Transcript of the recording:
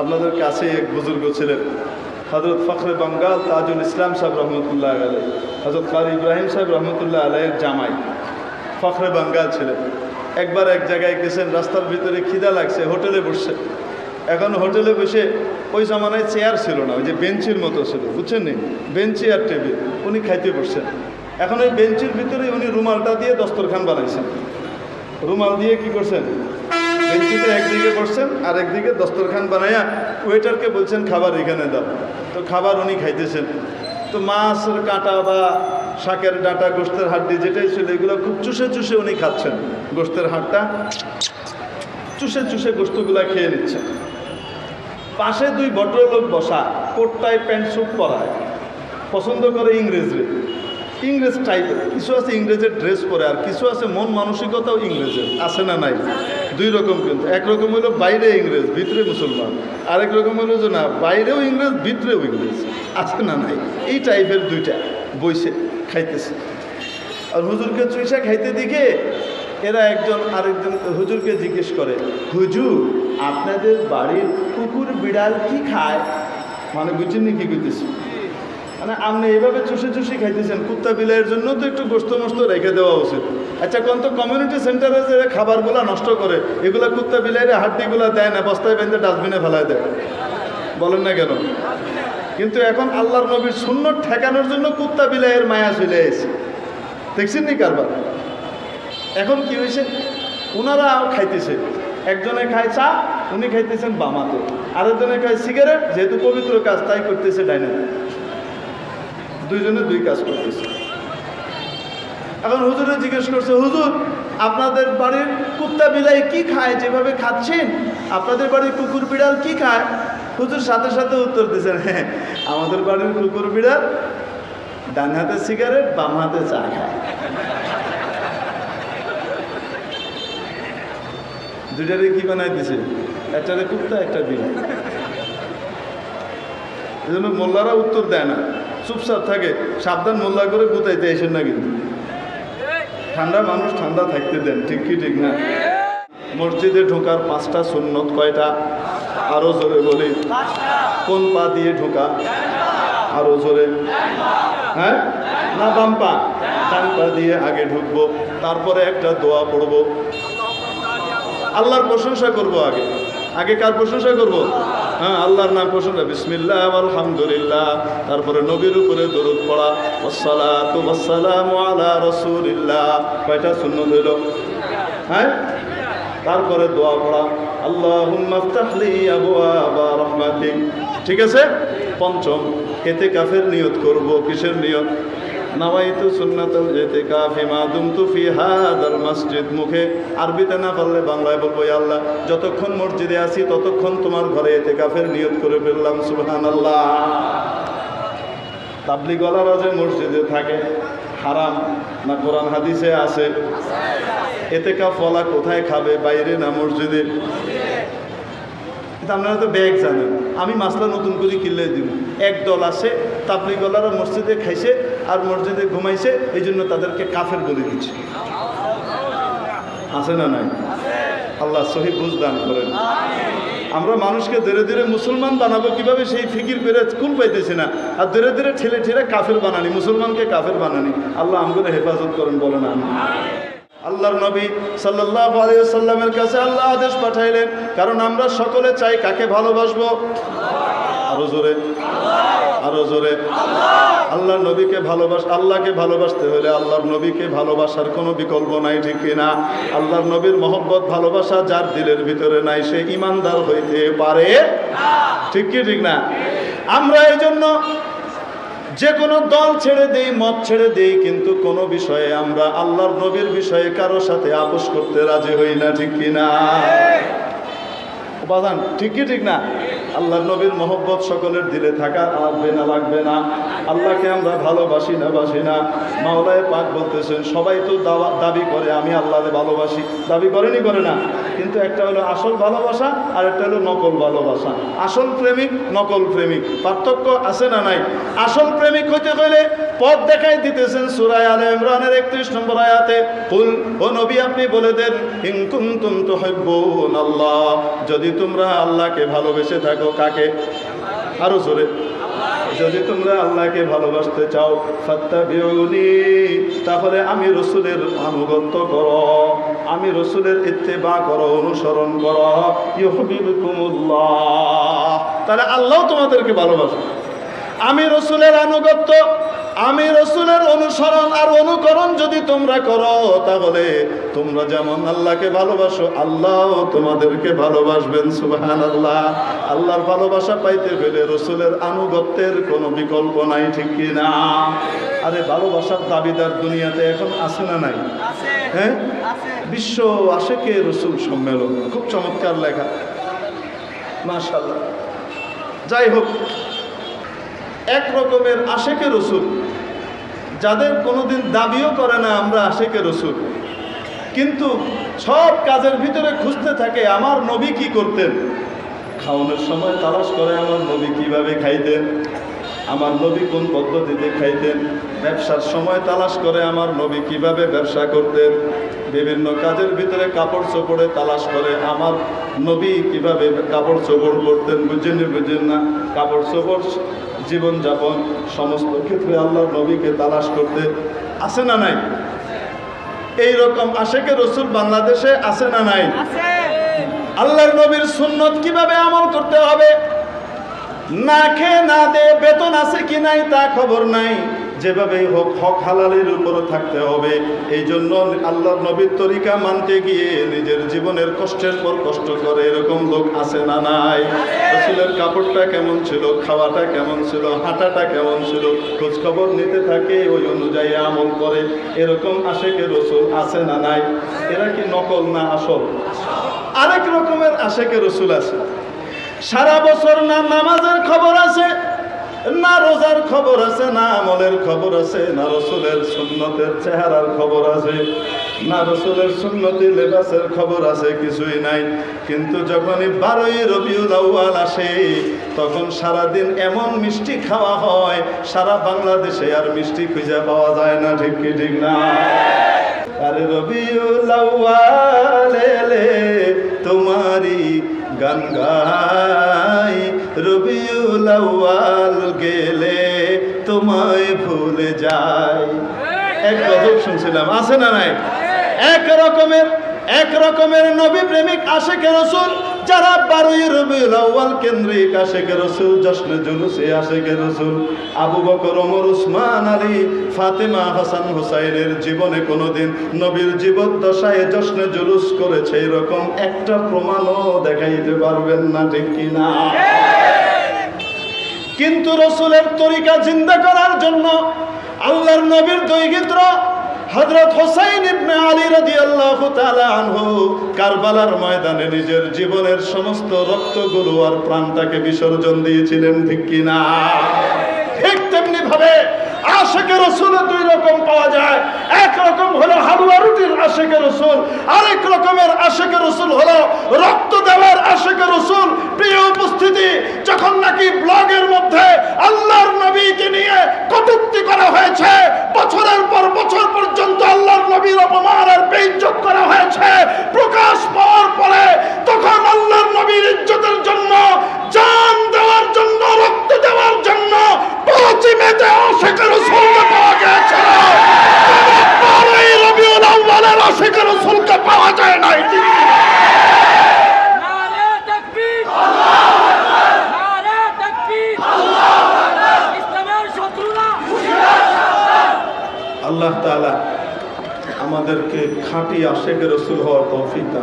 আপনাদের কাছে এক বুজুর্গ ছিলেন হজরত ফখরে বাঙ্গাল তাজুল ইসলাম সাহেব রহমতুল্লাহ আলাই হজরত কার ইব্রাহিম সাহেব রহমতুল্লাহ আলাইয়ের জামাই ফখরে বাঙ্গাল ছিলেন। একবার এক জায়গায় গেছেন, রাস্তার ভিতরে খিদা লাগছে, হোটেলে বসছে এখন হোটেলে বসে ওই জামানায় চেয়ার ছিল না, ওই যে বেঞ্চির মতো ছিল, বুঝছেন নি? বেঞ্চি আর টেবিল, উনি খাইতে বসছেন। এখন ওই বেঞ্চির ভিতরে উনি রুমালটা দিয়ে দস্তরখান বানাইছেন। রুমাল দিয়ে কি করছেন? বেঞ্চিতে একদিকে বসছেন আর একদিকে দস্তরখান বানাইয়া ওয়েটারকে বলছেন, খাবার এখানে দাও। তো খাবার উনি খাইতেছেন। তো মাছের কাঁটা বা শাকের ডাঁটা, গোস্তের হাড্ডি যেটাই ছিল, এগুলো খুব চুষে চুষে উনি খাচ্ছেন। গোস্তের হাড়টা চুষে চুষে গোস্তগুলা খেয়ে নিচ্ছেন। পাশে দুই ভদ্রলোক বসা, কোটটায় প্যান্ট স্যুট পরায়। পছন্দ করে ইংরেজরে। ইংরেজ টাইপের কিছু আছে ইংরেজের ড্রেস পরে আর কিছু আছে মন মানসিকতাও ইংরেজের। আছে না নাই? দুই রকম কিন্তু। একরকম হলো বাইরে ইংরেজ, ভিতরে মুসলমান। আরেক রকম হলো যে না, বাইরেও ইংরেজ, ভিতরেও ইংরেজ। আছে না নাই? এই টাইপের দুইটা বইসে খাইতেছে। আর হুজুরকে চুইসা খাইতে দিকে এরা একজন আরেকজন হুজুরকে জিজ্ঞেস করে, হুজুর, আপনাদের বাড়ির কুকুর, বিড়াল কি খায়? মানে বুঝছেন কি করতেছি মানে আপনি এইভাবে চুষে চুষে খাইতেছেন, কুত্তা বিলাইয়ের জন্য তো একটু গোস্ত মস্ত রেখে দেওয়া উচিত। আচ্ছা কোন তো কমিউনিটি সেন্টারে যে খাবারগুলো নষ্ট করে, এগুলো কুত্তা বিলাইয়ের হাড্ডিগুলো দেয় না, বস্তায় বেঁধে ডাস্টবিনে ফেলায় দেয়। বলেন না কেন? কিন্তু এখন আল্লাহর নবীর শূন্য ঠেকানোর জন্য কুত্তা বিলাইয়ের মায়া চলে এসেছে। দেখছেন নি কারবার? এখন কি হয়েছে? ওনারা খাইতেছে। একজনে খায় চা, উনি খাইতেছেন বামাতে। আরেকজনে খায় সিগারেট যেহেতু পবিত্র কাজ, তাই করতেছে ডাইনে। দুইজনে দুই কাজ করতেছে। এখন হুজুরে জিজ্ঞেস করছে, হুজুর, আপনাদের বাড়ির কুত্তা বিলাই কি খায়? যেভাবে খাচ্ছেন, আপনাদের বাড়ির কুকুর বিড়াল কি খায়? হুজুর সাথে সাথে উত্তর দিয়েছেন হ্যাঁ আমাদের বাড়ির কুকুর বিড়াল ডান হাতে সিগারেট, বাম হাতে চা খায়। দুইটারে কি বানাই দিছে? একটারে কুত্তা, একটা বিড়াল। এই জন্য মোল্লারা উত্তর দেয় না। চুপচাপ থাকে, সাবধান মোল্লা করে গুতাইতে আসেন না কিন্তু ঠান্ডা মানুষ ঠান্ডা থাকতে দেন, ঠিক কি ঠিক না? মসজিদে ঢোকার পাঁচটা সুন্নত কয়টা? আরও জোরে বলি। কোন পা দিয়ে ঢোকা? আরও জোরে। হ্যাঁ? না, বাম পা। ডান পা দিয়ে আগে ঢুকবো, তারপরে একটা দোয়া পড়ব। আল্লাহর প্রশংসা করব আগে। আগে কার প্রশংসা করব? হ্যাঁ আল্লাহর নাম প্রশংসা বিসমিল্লাহ আলহামদুলিল্লাহ। তারপরে নবীর উপরে দরুদ পড়া, ওয়াসসালাতু ওয়াসসালামু আলা রাসূলিল্লাহ। কয়টা সুন্নত হইল? হ্যাঁ? তারপরে দোয়া পড়া, আল্লাহুম্মা ইফতাহলি আবওয়াবা রাহমাতিক। ঠিক আছে? পঞ্চম, এতে কাফের নিয়ত করব, কিসের নিয়ত? নাওয়াইতু সুন্নাতাল ইতিকাফি মা দুমতু ফি হাদাল মসজিদ মুখে। আরবিতে না পারলে বাংলায় বলব "ইয়া আল্লাহ, যতক্ষণ মসজিদে আছি, ততক্ষণ তোমার ঘরে ইতিকাফের নিয়ত করে ফেললাম, সুবহানাল্লাহ। তাবলিগলারা যে মসজিদে থাকে, হারাম না কোরআন হাদিসে আছে? এতে কা ফলা কোথায় খাবে, বাইরে না মসজিদে? কিন্তু আপনারা তো ব্যাগ জানেন। আমি মাসলা নতুন করে কিনলে দিব। এক দল আছে তাবলিগলারা মসজিদে খাইছে আর মসজিদে ঘুমাইছে এই জন্য তাদেরকে কাফের বলে দিচ্ছে। আছে না নাই? আল্লাহ সহি বুঝ দান করেন। আমরা মানুষকে ধীরে ধীরে মুসলমান বানাবো, কীভাবে সেই ফিকির পেরে কুল পাইতেছি না। আর ধীরে ধীরে ঠেলে ঠেলে কাফের বানানি, মুসলমানকে কাফের বানানি। আল্লাহ আমাকে হেফাজত করেন, বলেন আমি আল্লাহর নবী সাল্লাল্লাহু আলাইহি সাল্লামের কাছে আল্লাহ আদেশ পাঠাইলেন, কারণ আমরা সকলে চাই কাকে ভালোবাসবো? আরও জোরে। আরও জোরে। আল্লাহর নবীকে ভালোবাস, আল্লাহকে ভালোবাসতে হলে আল্লাহর নবীকে ভালোবাসার কোনো বিকল্প নাই, ঠিক কিনা আল্লাহর নবীর মহব্বত, ভালোবাসা যার দিলের ভিতরে নাই, সে ইমানদার হইতে পারে ঠিক কি, ঠিক না? আমরা এই জন্য যে কোনো দল ছেড়ে দেই, মত ছেড়ে দেই, কিন্তু কোনো বিষয়ে আমরা আল্লাহর নবীর বিষয়ে কারও সাথে আপোষ করতে রাজি হই না, ঠিক কিনা বাজান কি, ঠিক না? আল্লাহর নবীর মহব্বত সকলের দিলে থাকা লাগবে না লাগবে না। আল্লাহকে আমরা ভালোবাসি না, বাসি না। মাওলায় পাক বলতেছেন, সবাই তো দাবি করে, আমি আল্লাহকে ভালোবাসি। দাবি করেনি করে না। কিন্তু একটা হলো আসল ভালোবাসা আর একটা হলো নকল ভালোবাসা। আসল প্রেমিক, নকল প্রেমিক। পার্থক্য আছে না নাই? আসল প্রেমিক হইতে হইলে পথ দেখাই দিতেছেন সুরায় আলে ইমরানের একত্রিশ নম্বর আয়াতে, কুল, ও নবী, আপনি বলে দেন ইনকুম তুম তো আল্লাহ যদি তোমরা আল্লাহকে ভালোবেসে থাকো কাকে? আরও জোরে। যদি তোমরা আল্লাহকে ভালোবাসতে চাও, ফাত্তাবিউনি, তাহলে আমি রসুলের আনুগত্য কর। আমি রসুলের ইত্তেবা করো, অনুসরণ করো। তাহলে আল্লাহ তোমাদেরকে ভালোবাসো। আমি রসুলের আনুগত্য আমি রসুলের অনুসরণ আর অনুকরণ যদি তোমরা করো তাহলে তোমরা যেমন আল্লাহকে ভালোবাসো আল্লাহ তোমাদেরকে ভালোবাসবেন সুবাহান আল্লাহ আল্লাহর ভালোবাসা পাইতে হলে রসুলের আনুগত্যের কোনো বিকল্প নাই ঠিক কি না? আরে ভালোবাসার দাবিদার দুনিয়াতে এখন আছে না নাই? হ্যাঁ? বিশ্ব আশেকে রসুল সম্মেলন খুব চমৎকার লেখা। মাশাল্লাহ যাই হোক এক রকমের আশেকে রসুল। যাদের কোনোদিন দাবিও করে না আমরা আশেকে রসুল। কিন্তু সব কাজের ভিতরে খুঁজতে থাকে, আমার নবী কি করতেন? খাওয়ানোর সময় তালাশ করে, আমার নবী কীভাবে খাইতেন? আমার নবী কোন পদ্ধতিতে খাইতেন? ব্যবসার সময় তালাশ করে, আমার নবী কীভাবে ব্যবসা করতেন? বিভিন্ন কাজের ভিতরে কাপড় চোপড়ে তালাশ করে, আমার নবী কীভাবে কাপড় চোপড় করতেন বুঝেন বুঝেন না। কাপড় চোপড় জীবনযাপন সমস্ত ক্ষেত্রে আল্লাহ নবীকে তালাশ করতে আসে না নাই? এই রকম আশেকে রসুল বাংলাদেশে আসে না নাই? আল্লাহর নবীর সুন্নত কীভাবে আমল করতে হবে? না খেয়ে না দে বেতন আছে কি নাই তা খবর নাই। যেভাবে হোক, হক হালালের উপরে থাকতে হবে। এই জন্য আল্লাহর নবীর তরিকা মানতে গিয়ে নিজের জীবনের কষ্টের পর কষ্ট করে এরকম লোক আছে না নাই। রসুলের কাপড়টা কেমন ছিল, খাওয়াটা কেমন ছিল, হাঁটাটা কেমন ছিল, খোঁজখবর নিতে থাকে, ওই অনুযায়ী আমল করে। এরকম আশেকে রসুল আছে না নাই? এরা কি নকল না আসল? আরেক রকমের আশেকে রসুল আছে। সারা বছর না, নামাজের খবর আছে না রোজার খবর আছে, না আমলের খবর আছে, না রসুলের সুন্নতের চেহারার খবর আছে, না রসুলের সুন্নতি লেবাসের খবর আছে, কিছুই নাই। কিন্তু যখনই বারোই রবিউল আউয়াল আসে, তখন সারাদিন এমন মিষ্টি খাওয়া হয়, সারা বাংলাদেশে আর মিষ্টি খুঁজে পাওয়া যায় না, ঠিক কি, ঠিক না? আরে রবিউল আউয়াল এলে তোমারি গান গাই রবিউল আউয়াল গেলে তোমায় ভুলে যাই এক গজল শুনছিলাম আছে না নাই? এক রকমের এক রকমের নবী প্রেমিক আশেকে রসুল যারা বারোই রবিউল আউয়াল কেন্দ্রিক আশেকে রসুল, জশ্নে জুলুসে আশেকে রসুল, আবু বকর, ওমর, উসমান, আলী, ফাতেমা, হাসান হুসাইনের জীবনে কোনোদিন নবীর জীবদ্দশায় জশ্নে জুলুস করেছে এরকম একটা প্রমাণও দেখাইতে পারবেন না, ঠিক কিনা কিন্তু রসুলের তরিকা জিন্দা করার জন্য আল্লাহর নবীর দৈগিত্র হযরত হোসাইন ইবনে আলী রাদিয়াল্লাহু তাআলা আনহু কারবালার ময়দানে নিজের জীবনের সমস্ত রক্তগুলো আর প্রাণটাকে বিসর্জন দিয়েছিলেন, ঠিক কিনা? ঠিক তেমনি ভাবে আশেকে রসুল দুই রকম পাওয়া যায়। এক রকম হলো হালুয়া রুটির আশেকে রসুল, আরেক রকমের আশেকে রসুল হলো রক্ত দেওয়ার আশেকে রসুল। প্রিয় উপস্থিতি, যখন নাকি ব্লগের মধ্যে আল্লাহর নবীকে নিয়ে কটুক্তি করা হয়েছে, বছরের পর বছর পর্যন্ত আল্লাহর নবীর অপমান আর বেইজ্জত করা হয়েছে প্রকাশ পাওয়ার পরে তখন আল্লাহর নবীর ইজ্জতের জন্য জান দেওয়ার জন্য রক্ত দেওয়ার জন্য পশ্চিমেতে অশেখের রসুলকে পাওয়া গেছিল বারোই রবিউল আউ্বালের অশেখের রসুলকে পাওয়া যায় নাই নারে তাকবীর নারে তাকবীর ইসলামের শত্রুরা আল্লাহ তাআলা আমাদেরকে খাঁটি আশেকের রসুল হওয়ার তৌফিক দান করুন